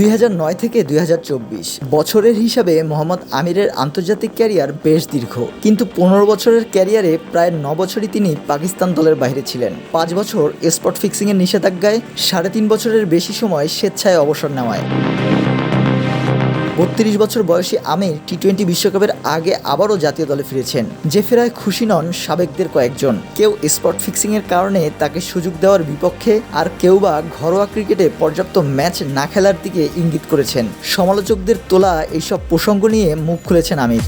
দুই হাজার নয় থেকে দুই হাজার চব্বিশ। বছরের হিসাবে মোহাম্মদ আমিরের আন্তর্জাতিক ক্যারিয়ার বেশ দীর্ঘ। কিন্তু পনেরো বছরের ক্যারিয়ারে প্রায় ন বছরই তিনি পাকিস্তান দলের বাইরে ছিলেন। পাঁচ বছর স্পট ফিক্সিংয়ের নিষেধাজ্ঞায় সাড়ে তিন বছরের বেশি সময় স্বেচ্ছায় অবসর নেওয়ায়। বত্রিশ বছর বয়সী আমির টি টোয়েন্টি বিশ্বকাপের আগে আবারও জাতীয় দলে ফিরেছেন, যে ফেরায় খুশি নন সাবেকদের কয়েকজন। কেউ স্পট ফিক্সিংয়ের কারণে তাকে সুযোগ দেওয়ার বিপক্ষে আর কেউ বা ঘরোয়া ক্রিকেটে পর্যাপ্ত ম্যাচ না খেলার দিকে ইঙ্গিত করেছেন। সমালোচকদের তোলা এইসব প্রসঙ্গ নিয়ে মুখ খুলেছেন আমির।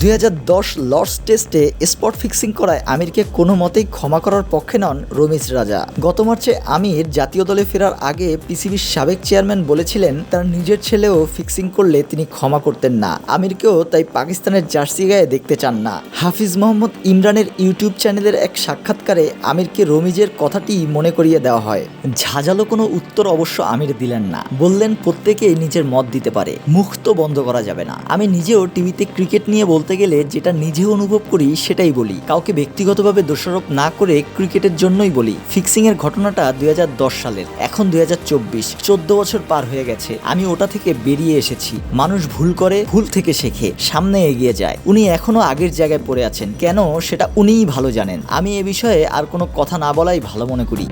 দুই হাজার দশ লর্ডস টেস্টে স্পট ফিক্সিং করায় আমিরকে কোনো মতেই ক্ষমা করার পক্ষে নন রমিজ রাজা। গত মার্চে আমির জাতীয় দলে ফেরার আগে পিসিবির সাবেক চেয়ারম্যান বলেছিলেন, তার নিজের ছেলেও ফিক্সিং করলে তিনি ক্ষমা করতেন না। আমিরকেও তাই পাকিস্তানের জার্সি গায়ে দেখতে চান না। হাফিজ মোহাম্মদ ইমরানের ইউটিউব চ্যানেলের এক সাক্ষাৎকারে আমিরকে রমিজের কথাটি মনে করিয়ে দেওয়া হয়। ঝাঁঝালো কোনো উত্তর অবশ্য আমির দিলেন না। বললেন, প্রত্যেকেই নিজের মত দিতে পারে। মুখ তো বন্ধ করা যাবে না। আমি নিজেও টিভিতে ক্রিকেট নিয়ে বলতে গেলে যেটা নিজে অনুভব করি সেটাই বলি। কাউকে ব্যক্তিগতভাবে দোষারোপ না করে ক্রিকেটের জন্যই বলি। ফিক্সিং এর ঘটনাটা দু হাজার দশ সালের, এখন দুই হাজার চব্বিশ। চোদ্দ বছর পার হয়ে গেছে, আমি ওটা থেকে বেরিয়ে এসেছি। মানুষ ভুল করে, ভুল থেকে শেখে, সামনে এগিয়ে যায়। উনি এখনও আগের জায়গায় পড়ে আছেন। কেন সেটা উনিই ভালো জানেন। আমি এ বিষয়ে আর কোনো কথা না বলাই ভালো মনে করি।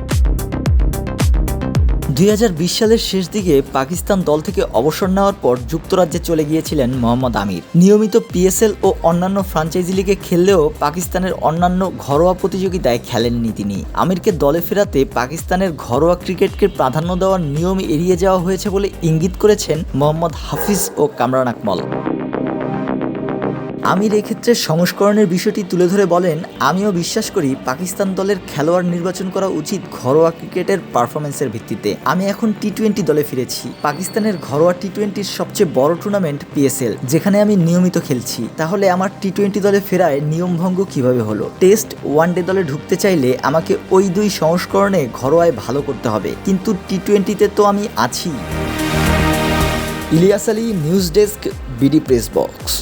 দুই হাজার বিশ সালের শেষ দিকে পাকিস্তান দল থেকে অবসর নেওয়ার পর যুক্তরাজ্যে চলে গিয়েছিলেন মোহাম্মদ আমির। নিয়মিত পিএসএল ও অন্যান্য ফ্রাঞ্চাইজি লিগে খেললেও পাকিস্তানের অন্যান্য ঘরোয়া প্রতিযোগিতায় খেলেননি তিনি। আমিরকে দলে ফেরাতে পাকিস্তানের ঘরোয়া ক্রিকেটকে প্রাধান্য দেওয়ার নিয়ম এড়িয়ে যাওয়া হয়েছে বলে ইঙ্গিত করেছেন মোহাম্মদ হাফিজ ও কামরান আকমল। আমির এক্ষেত্রে সংস্করণের বিষয়টি তুলে ধরে বলেন, আমিও বিশ্বাস করি পাকিস্তান দলের খেলোয়াড় নির্বাচন করা উচিত ঘরোয়া ক্রিকেটের পারফরমেন্সের ভিত্তিতে। আমি এখন টি টোয়েন্টি দলে ফিরেছি। পাকিস্তানের ঘরোয়া টি টোয়েন্টির সবচেয়ে বড় টুর্নামেন্ট পিএসএল যেখানে আমি নিয়মিত খেলছি। তাহলে আমার টি টোয়েন্টি দলে ফেরায় নিয়মভঙ্গ কীভাবে হলো? টেস্ট ওয়ানডে দলে ঢুকতে চাইলে আমাকে ওই দুই সংস্করণে ঘরোয়ায় ভালো করতে হবে। কিন্তু টি টোয়েন্টিতে তো আমি আছি। Ilias Ali, news desk, BD press box.